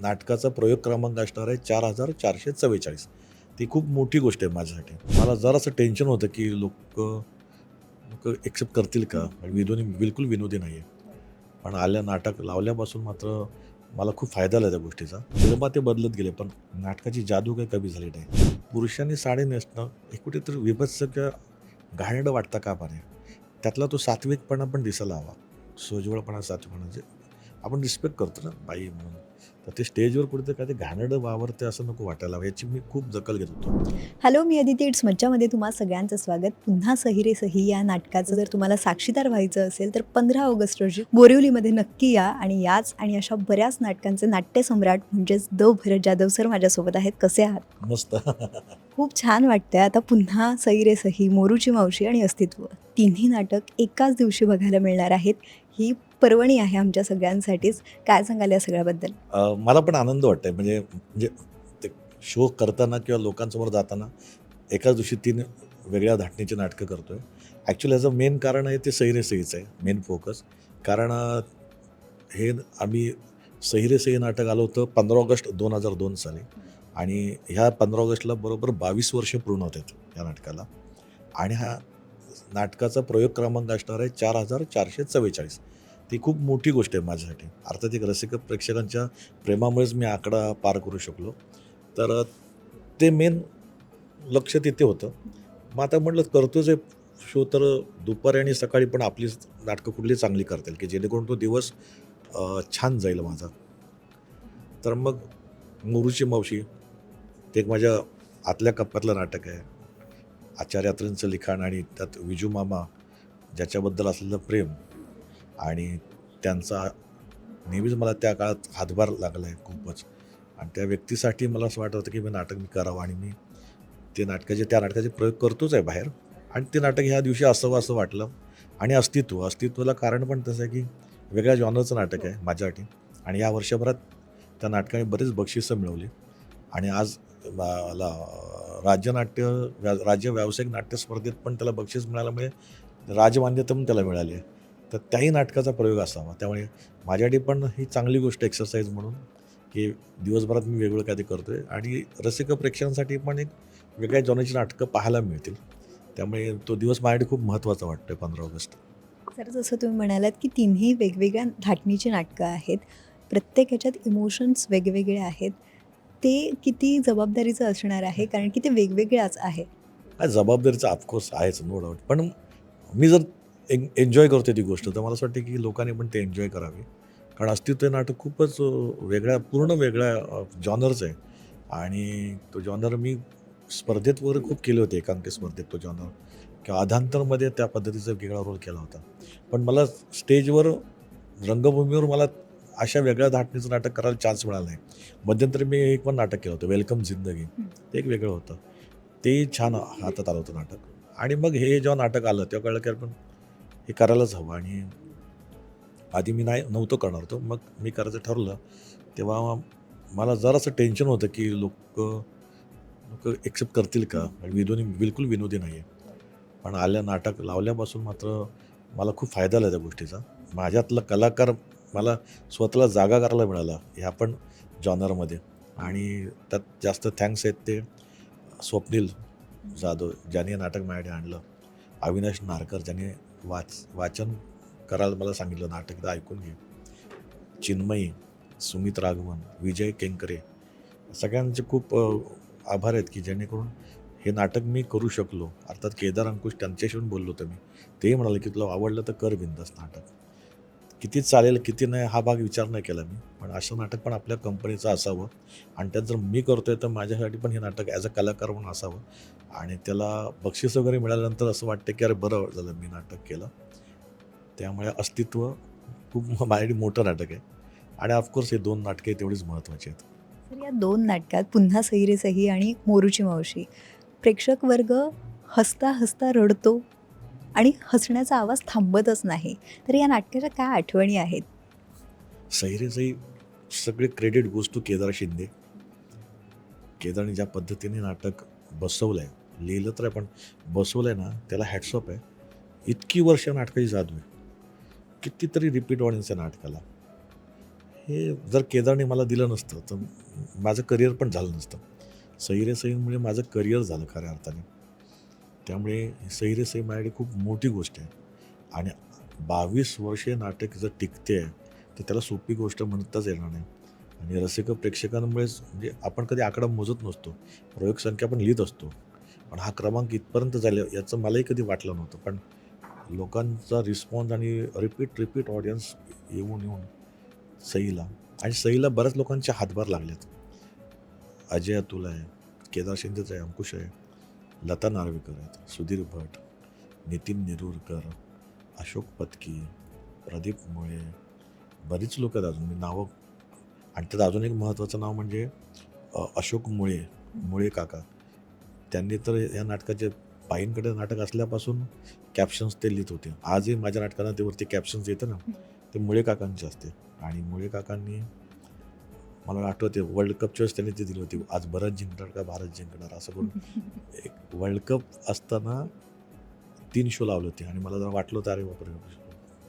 नाटकाचा प्रयोग क्रमांक असणार आहे चार हजार चारशे चव्वेचाळीस. ती खूप मोठी गोष्ट आहे माझ्यासाठी. मला जरासं टेन्शन होतं की लोक लोक एक्सेप्ट करतील का? विनोदी बिलकुल विनोदी नाही आहे पण आल्या नाटक लावल्यापासून मात्र मला खूप फायदा झाला त्या गोष्टीचा. निर्माते ते बदलत गेले पण नाटकाची जादू काही कमी झाली नाही. पुरुषांनी साडी नेसणं हे कुठेतरी विभत्स किंवा घाणेरडं वाटतं का पाने त्यातला तो सात्विकपणा पण दिसायला हवा. सोजवळपणा सात्विकपणा. जे आपण रिस्पेक्ट करतो ना बाई म्हणून. तर ते स्टेजवर कुठेतरी काय ते घाणेरडं वावरते असं नको वाटायला याची मी खूप दखल घेत होतो. हॅलो मी अदिती. इट्स मज्जामध्ये तुम्हा सगळ्यांचं स्वागत. पुन्हा सही रे सही या नाटकाचं जर तुम्हाला साक्षीदार व्हायचं असेल तर पंधरा ऑगस्ट रोजी बोरिवलीमध्ये नक्की या आणि याच आणि अशा बऱ्याच नाटकांचे नाट्यसम्राट म्हणजेच द भरत जाधव सर माझ्यासोबत आहेत. कसे आहात? मस्त. खूप छान वाटतंय. आता पुन्हा सई रे सही मोरूची मावशी आणि अस्तित्व. तिन्ही नाटक एकाच दिवशी बघायला मिळणार आहेत. ही पर्वणी आहे आमच्या सगळ्यांसाठीच. काय सांगाल या सगळ्याबद्दल? मला पण आनंद वाटतंय. म्हणजे म्हणजे ते शो करताना किंवा लोकांसमोर जाताना एकाच दिवशी तीन वेगळ्या धाटणीची नाटकं करतो आहे ॲक्च्युली ह्याचं मेन कारण आहे ते सहिरे सहीचं आहे. मेन फोकस कारण हे आम्ही सहिरे सही नाटक आलं होतं पंधरा ऑगस्ट दोन हजार दोन साली. आणि ह्या पंधरा ऑगस्टला बरोबर बावीस वर्ष पूर्ण होत आहेत या नाटकाला. आणि हा नाटकाचा प्रयोग क्रमांक असणार आहे चार हजार चारशे चव्वेचाळीस. ती खूप मोठी गोष्ट आहे माझ्यासाठी. अर्थात एक रसिक प्रेक्षकांच्या प्रेमामुळेच मी आकडा पार करू शकलो. तर ते मेन लक्ष तिथे होतं. मग आता म्हटलं करतोच जे शो तर दुपारी आणि सकाळी पण आपली नाटकं कुठली चांगली करता येईल की जेणेकरून तो दिवस छान जाईल माझा. तर मग मोरूची मावशी ते एक माझ्या आतल्या कप्प्यातलं नाटक आहे. आचार्यात्रींचं लिखाण आणि त्यात विजू मामा ज्याच्याबद्दल असलेलं प्रेम आणि त्यांचा नेहमीच मला त्या काळात हातभार लागला आहे खूपच. आणि त्या व्यक्तीसाठी मला असं वाटत होतं की मी नाटक मी करावं आणि मी ते नाटकाचे त्या नाटकाचे प्रयोग करतोच आहे बाहेर. आणि ते नाटक ह्या दिवशी असावं असं वाटलं. आणि अस्तित्व अस्तित्वाला कारण पण तसं आहे की वेगळ्या जॉनरचं नाटक आहे माझ्यासाठी. आणि या वर्षभरात त्या नाटकाने बरेच बक्षिसं मिळवली. आणि आज मला राज्यनाट्य व्या राज्य व्यावसायिक नाट्य स्पर्धेत पण त्याला बक्षीस मिळाल्यामुळे राजमान्यता पण त्याला मिळाली आहे. तर त्याही नाटकाचा प्रयोग असावा. त्यामुळे माझ्यासाठी पण ही चांगली गोष्ट एक्सरसाइज म्हणून की दिवसभरात मी वेगळं काय ते करतो आहे आणि रसिक प्रेक्षकांसाठी पण एक वेगळ्या जॉनरची नाटकं पाहायला मिळतील. त्यामुळे तो दिवस माझ्यासाठी खूप महत्त्वाचा वाटतो आहे पंधरा ऑगस्ट. सर जसं तुम्ही म्हणालात की तिन्ही वेगवेगळ्या धाटणीची नाटकं आहेत प्रत्येक ह्याच्यात इमोशन्स वेगवेगळे आहेत ते किती जबाबदारीचं असणार आहे? कारण की ते वेगवेगळ्याच आहे हा जबाबदारीचा ऑफकोर्स आहेच नो डाऊट पण मी जर एन एन्जॉय करतो ती गोष्ट. तर मला असं वाटतं की लोकांनी पण ते एन्जॉय करावे. कारण अस्तित्व नाटक खूपच वेगळ्या पूर्ण वेगळ्या जॉनरचं आहे. आणि तो जॉनर मी स्पर्धेत वगैरे खूप केले होते एकांकी स्पर्धेत तो जॉनर. किंवा अधांतरमध्ये त्या पद्धतीचा वेगळा रोल केला होता. पण मला स्टेजवर रंगभूमीवर मला अशा वेगळ्या धाटणीचं नाटक करायला चान्स मिळाला नाही. मध्यंतरी मी एक पण नाटक केलं होतं वेलकम जिंदगी. ते एक वेगळं होतं. ते छान हातात आलं होतं नाटक. आणि मग हे जेव्हा नाटक आलं तेव्हा कळलं की आपण हे करायलाच हवं. आणि आधी मी नाही नव्हतं करणार होतो. मग मी करायचं ठरलं तेव्हा मला जरासं टेन्शन होतं की लोक लोक एक्सेप्ट करतील का? आणि विनोदी बिलकुल विनोदी नाही आहे पण आल्या नाटक लावल्यापासून मात्र मला खूप फायदा झाला त्या गोष्टीचा. माझ्यातला कलाकार मला स्वतःला जागा करायला मिळाला ह्या पण जॉनरमध्ये. आणि त्यात जास्त थँक्स आहेत ते स्वप्नील जाधव ज्याने नाटक माझ्याकडे आणलं. अविनाश नारकर ज्याने वाच वाचन करायला मला सांगितलं नाटक ऐकून घे. चिन्मयी सुमित राघवन विजय केंकरे सगळ्यांचे खूप आभार आहेत की जेणेकरून हे नाटक मी करू शकलो. अर्थात केदार अंकुश त्यांच्याशी बोललो होतो मी. तेही म्हणाले की तुला आवडलं तर कर बिंदास नाटक. किती चालेल किती नाही हा भाग विचार नाही केला मी. पण असं नाटक पण आपल्या कंपनीचं असावं. आणि त्यात जर मी करतोय तर माझ्यासाठी पण हे नाटक ॲज अ कलाकार म्हणून असावं. आणि त्याला बक्षीस वगैरे मिळाल्यानंतर असं वाटतं की अरे बरं झालं मी नाटक केलं. त्यामुळे अस्तित्व खूप माझ्यासाठी मोठं नाटक आहे. आणि ऑफकोर्स हे दोन नाटके तेवढीच महत्त्वाची आहेत. तर या दोन नाटकात पुन्हा सही रे सही आणि मोरूची मावशी. प्रेक्षक वर्ग हसता हसता रडतो आणि हसण्याचा आवाज थांबतच नाही. तर या नाटकाच्या काय आठवणी आहेत? सैरेचंही सगळे क्रेडिट गोष्ट केदार शिंदे. केदारने ज्या पद्धतीने नाटक बसवलं आहे लिहिलं तर आहे पण बसवलं आहे ना त्याला हॅट्सअप आहे. इतकी वर्ष नाटकाची जादू आहे. कितीतरी रिपीट ऑडियन्स आहे नाटकाला. हे जर केदारने मला दिलं नसतं तर माझं करिअर पण झालं नसतं. सैरे सईमुळे माझं करिअर झालं खऱ्या अर्थाने. त्यामुळे सहिरे सई माझ्याकडे खूप मोठी गोष्ट आहे. आणि बावीस वर्षे नाटक जर टिकते आहे तर त्याला सोपी गोष्ट म्हणताच येणार नाही. आणि रसिक प्रेक्षकांमुळेच म्हणजे आपण कधी आकडा मोजत नसतो प्रयोग संख्या आपण लिहित असतो. पण हा क्रमांक इथपर्यंत झाले याचं मलाही कधी वाटलं नव्हतं. पण लोकांचा रिस्पॉन्स आणि रिपीट रिपीट ऑडियन्स येऊन येऊन सईला आणि सईला बऱ्याच लोकांचे हातभार लागलेत. अजय अतुल आहे केदार शिंदेचं आहे अंकुश आहे. लता नार्वेकर आहेत. सुधीर भट नितीन नेरुरकर अशोक पत्की प्रदीप मुळे बरीच लोक आहेत अजून. मी नावं आणि त्यात अजून एक महत्त्वाचं नाव म्हणजे अशोक मुळे मुळे काका. त्यांनी तर या नाटकाचे बाईंकडे नाटक असल्यापासून कॅप्शन्स ते लिहित होते. आजही माझ्या नाटकांना ते वरती कॅप्शन्स येतं ना ते मुळे काकांचे असते. आणि मुळे काकांनी मला आठवते वर्ल्ड कपच्या वेळेस त्यांनी ती दिली होती आज भरत जिंकणार का? भारत जिंकणार. असं करून एक वर्ल्ड कप असताना तीन शो लावले होते आणि मला जरा वाटलं होतं अरे बापरे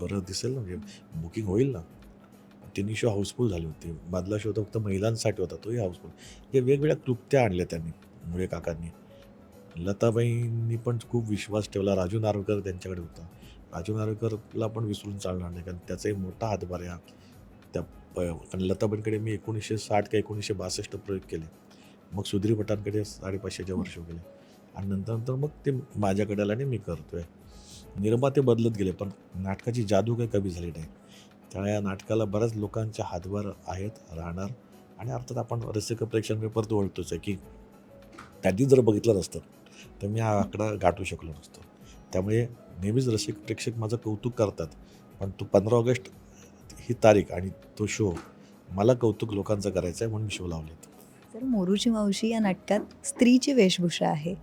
बरं दिसेल ना म्हणजे बुकिंग होईल ना. तिन्ही शो हाऊसफुल झाले होते. मधला शो तर फक्त महिलांसाठी होता तोही हाऊसफुल हे वेगवेगळ्या क्लुप्त्या आणल्या त्यांनी मुळे काकांनी. लताबाईंनी पण खूप विश्वास ठेवला राजू नार्वेकर त्यांच्याकडे होता. राजू नार्वेकरला पण विसरून चालणार नाही कारण त्याचाही मोठा हातभार या त्या प आणि लताबाईंकडे मी एकोणीसशे साठ का एकोणीसशे बासष्ट प्रयोग केले. मग सुधीर भटांकडे साडेपाचशेच्या वर्ष गेले. आणि नंतर नंतर मग ते माझ्याकडे आलं आणि मी करतोय. निर्माते बदलत गेले पण नाटकाची जादू काही कमी झाली नाही. त्यामुळे या नाटकाला बऱ्याच लोकांच्या हातभार आहेत राहणार. आणि अर्थात आपण रसिक प्रेक्षकांकडे परत ओळखतोच आहे की त्यांनी जर बघितलं नसतं तर मी हा आकडा गाठू शकलो नसतो. त्यामुळे नेहमीच रसिक प्रेक्षक माझं कौतुक करतात. पण तो पंधरा ऑगस्ट ही तारीख आणि तो शो मला कौतुक लोकांचं करायचं आहे म्हणून मी शो लावलेत. तर मोरूची मावशी या नाटकात स्त्रीची वेशभूषा आहे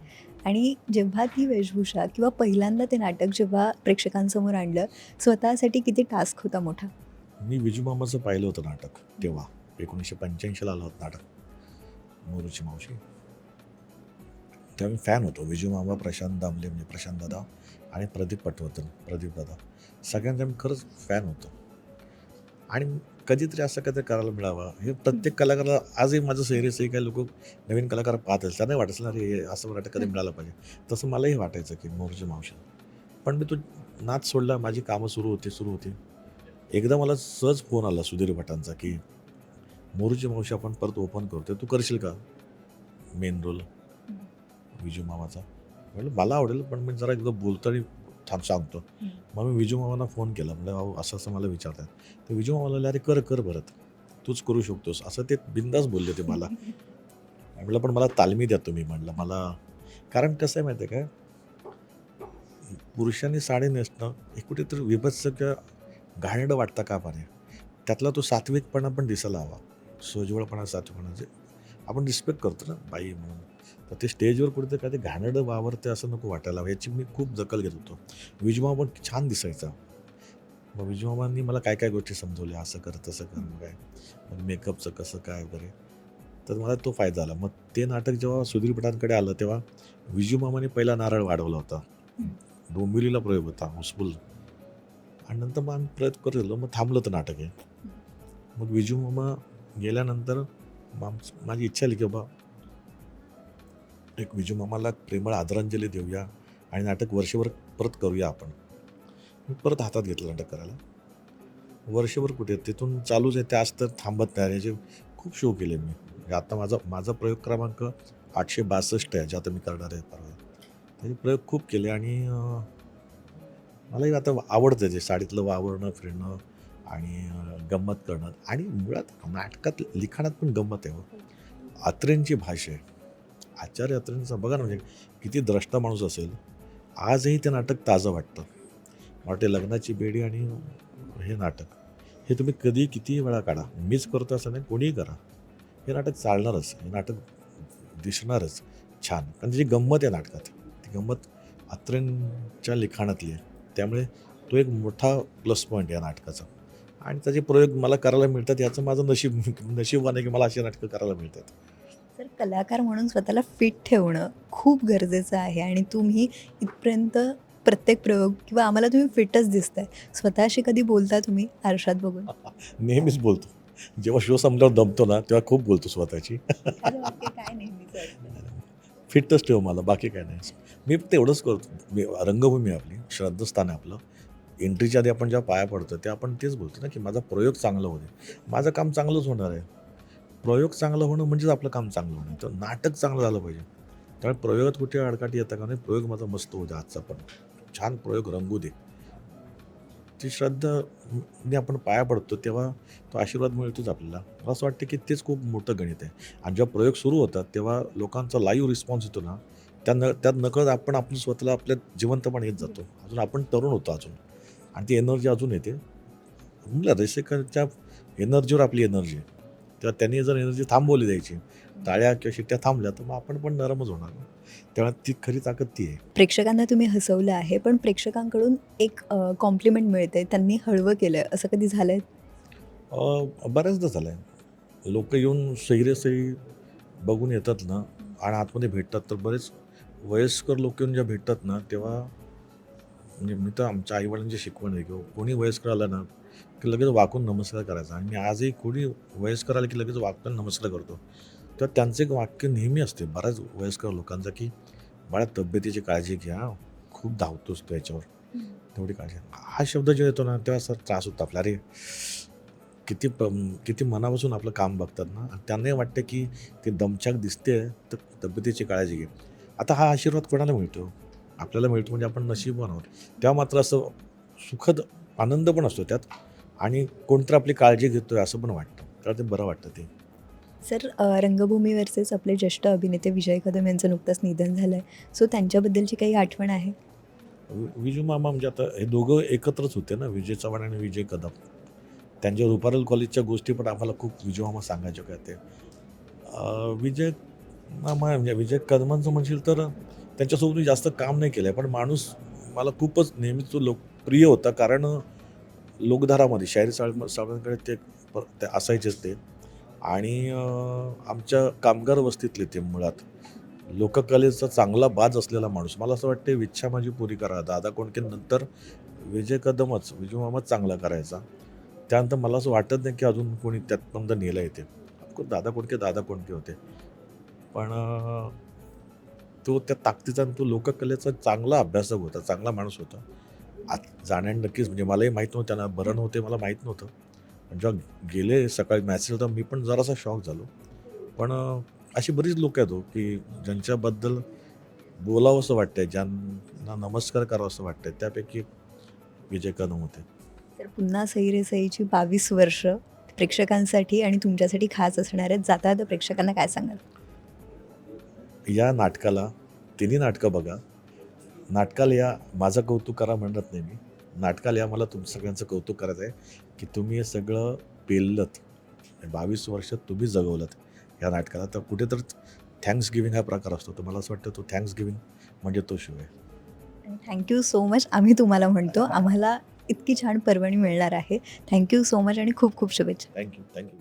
आणि जेव्हा ती वेशभूषा किंवा पहिल्यांदा ते नाटक जेव्हा प्रेक्षकांसमोर आणलं स्वतःसाठी किती टास्क होता मोठा? मी विजू मामाचं पाहिलं होतं नाटक तेव्हा. एकोणीसशे पंच्याऐंशीला आलं होतं नाटक. मोरूची मावशी. तेव्हा मी फॅन होतो. विजू मामा प्रशांत दामले म्हणजे प्रशांत दादा आणि प्रदीप पटवर्धन प्रदीप दादा. सगळ्यांचा मी खरंच फॅन होतो. आणि कधीतरी असं काहीतरी करायला मिळावं. हे प्रत्येक कलाकाराला आजही माझं सैरेस काही लोक नवीन कलाकार पाहत असतील त्यांना वाटायचं ना अरे हे असं नाटक कधी मिळालं पाहिजे. तसं मलाही वाटायचं की मोरूची मावशी. पण मी तो नाच सोडला माझी कामं सुरू होती सुरू होती. एकदा मला सहज फोन आला सुधीर भटांचा की मोरूची मावशी आपण परत ओपन करतोय तू करशील का? मेन रोल विजू मामाचा. म्हटलं मला आवडेल पण मी जरा एकदा बोलतो आणि थांब सांगतो. मग मी विजू मामांना फोन केला. म्हणजे अहो असं असं मला विचारतात. तर विजू मामा म्हणले अरे कर कर भरत. तूच करू शकतोस. असं ते बिंदास बोलले ते मला. म्हटलं पण मला तालमी द्या तुम्ही म्हटलं मला कारण कसं आहे माहिती आहे काय पुरुषांनी साडी नेसणं हे कुठेतरी विभत्स किंवा घाणेरडं वाटतं का पाणे त्यातला तो सात्विकपणा पण दिसायला हवा. सोजवळपणा सात्विकपणा जे आपण रिस्पेक्ट करतो ना बाई म्हणून. तर ते स्टेजवर कुठेतरी काय ते घाणडं वावरते असं नको वाटायला हवं. याची मी खूप दखल घेत होतो. विजमाबा पण छान दिसायचा. मग विजमाबांनी मला काय काय गोष्टी समजवल्या? असं कर तसं कर मग काय? मग मेकअपचं कसं काय वगैरे? तर मला तो फायदा झाला. मग ते नाटक जेव्हा सुधीर भटांकडे आलं तेव्हा विजूमामाने पहिला नारळ वाढवला होता. डोंबिवलीला प्रयोग होता हाऊसफुल आणि नंतर मग आम्ही प्रयत्न करत होतो मग थांबलं तर नाटक आहे मग विजूमामा गेल्यानंतर मग माझी इच्छा आली की बाबा एक विजूमामाला प्रेमळ आदरांजली देऊया आणि नाटक वर्षभर परत करूया आपण. मी परत हातात घेतलं नाटक करायला. वर्षभर कुठे तिथून चालूच आहे त्यास तर थांबत नाही याचे खूप शो केले मी. आता माझा माझा प्रयोग क्रमांक आठशे बासष्ट आहे जे आता मी करणार आहे परवा. त्याचे प्रयोग खूप केले आणि मलाही आता आवडतं ते साडीतलं वावरणं फिरणं आणि गंमत करणं. आणि मुळात नाटकात लिखाणात पण गंमत आहे हो. अत्रेंची भाषा आहे. आचार्य अत्रेंचा बघा ना म्हणजे किती द्रष्टा माणूस असेल. आजही ते नाटक ताजं वाटतं. वाटते लग्नाची बेडी आणि हे नाटक हे तुम्ही कधी कितीही वेळा काढा. मीच करतो असं नाही कोणीही करा. हे नाटक चालणारच हे नाटक दिसणारच छान. कारण त्याची गंमत आहे नाटकात ती गंमत अत्रेंच्या लिखाणातली आहे. त्यामुळे तो एक मोठा प्लस पॉईंट या नाटकाचा. आणि त्याचे प्रयोग मला करायला मिळतात याचं माझं नशीब नशीबवान आहे की मला अशी नाटकं करायला मिळतात. तर कलाकार म्हणून स्वतःला फिट ठेवणं खूप गरजेचं आहे आणि तुम्ही इथपर्यंत प्रत्येक प्रयोग किंवा आम्हाला तुम्ही फिटच दिसताय. स्वतःशी कधी बोलता तुम्ही? आरशात बघून. नेहमीच बोलतो. जेव्हा शो संपल्यावर दमतो ना तेव्हा खूप बोलतो स्वतःची काय नेहमीचं? फिटच ठेव मला बाकी काय नाही. मी तेवढंच करतो. मी रंगभूमी आपली श्रद्धास्थान आहे आपलं. एंट्रीच्या आधी आपण जेव्हा पाया पडतो ते आपण तेच बोलतो ना की माझा प्रयोग चांगला होते माझं काम चांगलंच होणार आहे. प्रयोग चांगलं होणं म्हणजेच आपलं काम चांगलं होणं. तर नाटक चांगलं झालं पाहिजे. त्यामुळे प्रयोगात कुठे अडकाटी येतं का नाही? प्रयोग माझा मस्त होते आजचा पण. छान प्रयोग रंगू दे. ती श्रद्धा ने आपण पाया पडतो तेव्हा तो आशीर्वाद मिळतोच आपल्याला. मला असं वाटतं की तेच खूप मोठं गणित आहे. आणि जेव्हा प्रयोग सुरू होतात तेव्हा लोकांचा लाईव्ह रिस्पॉन्स येतो ना त्या न त्यात नकळत आपण आपण स्वतःला आपल्या जिवंतपण येत जातो. अजून आपण तरुण होतो अजून. आणि ती एनर्जी अजून येते. म्हणलं रसिकांच्या एनर्जीवर आपली एनर्जी आहे. तेव्हा त्यांनी जर एनर्जी थांबवली द्यायची टाळ्या किंवा शिट्ट्या थांबल्या तर मग आपण पण नरमच होणार तेव्हा ती खरी ताकद ती आहे. प्रेक्षकांना तुम्ही हसवलं आहे पण प्रेक्षकांकडून एक कॉम्प्लिमेंट मिळते. त्यांनी हळवं केलं असं कधी झालंय? अ, बऱ्याचदा झालं आहे लोक येऊन सैरे सही बघून येतात ना आणि आतमध्ये भेटतात तर बरेच वयस्कर लोक येऊन जेव्हा भेटतात ना तेव्हा म्हणजे मी तर आमच्या आईवडिलांची शिकवण आहे किंवा कोणी वयस्कर आलं ना की लगेच वाकून नमस्कार करायचा. आणि मी आजही कोणी वयस्कर आलं की लगेच वाकून नमस्कार करतो. तर त्यांचं एक वाक्य नेहमी असते बऱ्याच वयस्कर लोकांचं की बाळा तब्येतीची काळजी घ्या. खूप धावतोस तो याच्यावर. तेवढी काळजी हा शब्द जेव्हा येतो ना तेव्हा सर त्रास होतो आपला. अरे किती प किती मनापासून आपलं काम बघतात ना. आणि त्यांनाही वाटतं की ते दमछाक दिसते तर तब्येतीची काळजी घे. आता हा आशीर्वाद कोणाला मिळतो? आपल्याला मिळतो म्हणजे आपण नशीबवान आहोत. तेव्हा मात्र असं सुखद आनंद पण असतो त्यात. आणि कोणतरी आपली काळजी घेतोय असं पण वाटतं. तर ते बरं वाटतं ते. सर रंगभूमीवरचेच आपले ज्येष्ठ अभिनेते विजय कदम यांचं नुकतंच निधन झालं आहे सो त्यांच्याबद्दलची काही आठवण आहे? विजू मामा म्हणजे आता हे दोघं एकत्रच होते ना विजय चव्हाण आणि विजय कदम. त्यांच्या रुपारल कॉलेजच्या गोष्टी पण आम्हाला खूप विजय मामा सांगायचे काय ते विजय मामा म्हणजे विजय कदमांचं म्हणशील तर त्यांच्यासोबत मी जास्त काम नाही केलं आहे पण माणूस मला खूपच नेहमीच तो लोकप्रिय होता. कारण लोकधारामध्ये शाहीर साळ साळांकडे ते प- ते असायचेच ते. आणि आमच्या कामगार वस्तीतले ते मुळात लोककलेचा चांगला बाज असलेला माणूस. मला असं वाटते इच्छा माझी पुरी करा. दादा कोणके नंतर विजय कदमच विजय मामाच चांगला करायचा. त्यानंतर मला असं वाटत नाही की अजून कोणी त्यातपर्यंत नेलं येते. दादा कोणके दादा कोणके होते. पण तो त्या ताकदीचा आणि तो लोककलेचा चांगला अभ्यासक होता चांगला माणूस होता. आत जाण्याने नक्कीच म्हणजे मलाही माहीत नव्हतं त्यांना बरं नव्हते मला माहीत नव्हतं. पण जेव्हा गेले सकाळी मॅसेज होता मी पण जरासा शॉक झालो. पण अशी बरीच लोक आहेत हो की ज्यांच्याबद्दल बोलावं असं वाटतंय ज्यांना नमस्कार करावं असं वाटतंय त्यापैकी विजय कदम होते. तर पुन्हा सई रे सईची बावीस वर्ष प्रेक्षकांसाठी आणि तुमच्यासाठी खास असणार आहेत. जाता जाता प्रेक्षकांना काय सांगाल? या नाटकाला तिन्ही नाटकं बघा. नाटकाला या माझं कौतुक करा म्हणत नाही मी. नाटकाला या मला तुम सगळ्यांचं कौतुक करायचं आहे की तुम्ही हे सगळं पेललत बावीस वर्ष तुम्ही जगवलं या नाटकाला. तर कुठे तर थँक्स गिविंग हा प्रकार असतो. तर मला असं वाटतं तो थँक्स गिविंग म्हणजे तो शिव आहे. थँक्यू सो मच आम्ही तुम्हाला म्हणतो. आम्हाला इतकी छान पर्वणी मिळणार आहे. थँक्यू सो मच आणि खूप खूप शुभेच्छा. Thank you thank you